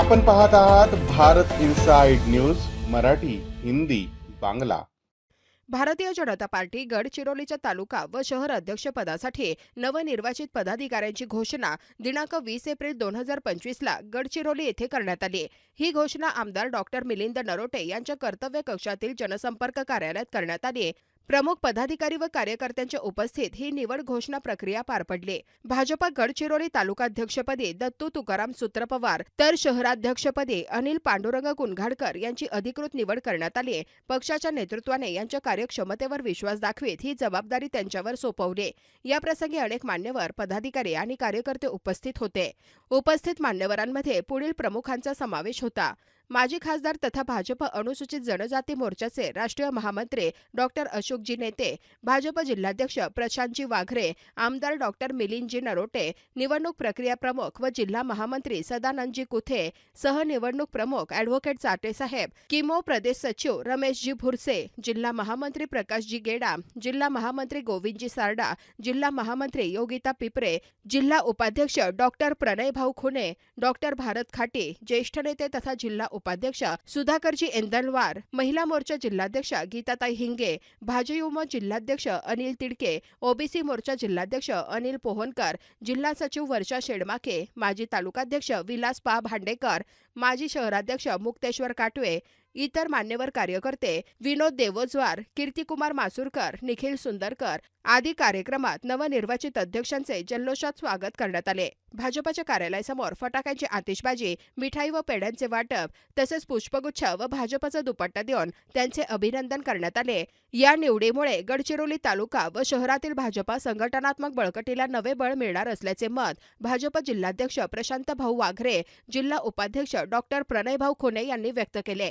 आपण पाहत आहात Bharat inside news Marathi Hindi Bangla. Bharatiya Janata Party गडचिरोलीच्या तालुका व शहर अध्यक्षपदासाठी नवनिर्वाचित पदाधिकाऱ्यांची घोषणा दिनांक वीस एप्रिल दोन हजार पंचवीसला गडचिरोली येथे करण्यात आली. ही घोषणा आमदार डॉक्टर मिलिंद नरोटे यांच्या कर्तव्य कक्षातील जनसंपर्क कार्यालयात करण्यात आली प्रमुख पदाधिकारी व कार्यकर्त्यांच्या उपस्थित ही निवड घोषणा प्रक्रिया पार पडली. भाजपा गडचिरोली तालुकाध्यक्षपदी दत्तू तुकाराम सूत्रपवार तर शहराध्यक्षपदी अनिल पांडुरंग कुंघाडकर यांची अधिकृत निवड करण्यात आली. पक्षाच्या नेतृत्वाने यांच्या कार्यक्षमतेवर विश्वास दाखवीत ही जबाबदारी त्यांच्यावर सोपवली. याप्रसंगी अनेक मान्यवर पदाधिकारी आणि कार्यकर्ते उपस्थित होते. उपस्थित मान्यवरांमध्ये पुढील प्रमुखांचा समावेश होता. माजी खासदार तथा भाजप अनुसूचित जनजाती मोर्चाचे राष्ट्रीय महामंत्री डॉक्टर अशोकजी नेते भाजप जिल्हाध्यक्ष प्रशांतजी वाघरे आमदार डॉक्टर मिलिंदजी नरोटे निवडणूक प्रक्रिया प्रमुख व जिल्हा महामंत्री सदानंदजी कुथे सहनिवडणूक प्रमुख अॅडव्होकेट चाटेसाहेब किमो प्रदेश सचिव रमेशजी भुरसे जिल्हा महामंत्री प्रकाशजी गेडा जिल्हा महामंत्री गोविंदजी सारडा जिल्हा महामंत्री योगिता पिपरे जिल्हा उपाध्यक्ष डॉक्टर प्रणयभाऊ खुने डॉक्टर भारत खाटे ज्येष्ठ नेते तथा जिल्हा उपाध्यक्ष सुधाकरजी एंदलवार महिला मोर्चा जिल्हाध्यक्ष गीताताई हिंगे भाजयुमो जिल्हाध्यक्ष अनिल तिडके ओबीसी मोर्चा जिल्हाध्यक्ष अनिल पोहनकर जिल्हा सचिव वर्षा शेडमाके माजी तालुकाध्यक्ष विलास पा भांडेकर माजी शहराध्यक्ष मुक्तेश्वर काटवे इतर मान्यवर कार्यकर्ते विनोद देवोजवार कीर्तिकुमार मासुरकर निखिल सुंदरकर आदी कार्यक्रमात नवनिर्वाचित अध्यक्षांचे जल्लोषात स्वागत करण्यात आले. भाजपच्या कार्यालयासमोर फटाक्यांची आतिषबाजी मिठाई व पेढ्यांचे वाटप तसेच पुष्पगुच्छ व भाजपचा दुपट्टा देऊन त्यांचे अभिनंदन करण्यात आले. या निवडीमुळे गडचिरोली तालुका व शहरातील भाजपा संघटनात्मक बळकटीला नवे बळ मिळणार असल्याचे मत भाजप जिल्हाध्यक्ष प्रशांत भाऊ वाघरे जिल्हा उपाध्यक्ष डॉक्टर प्रणयभाऊ खुने यांनी व्यक्त केले.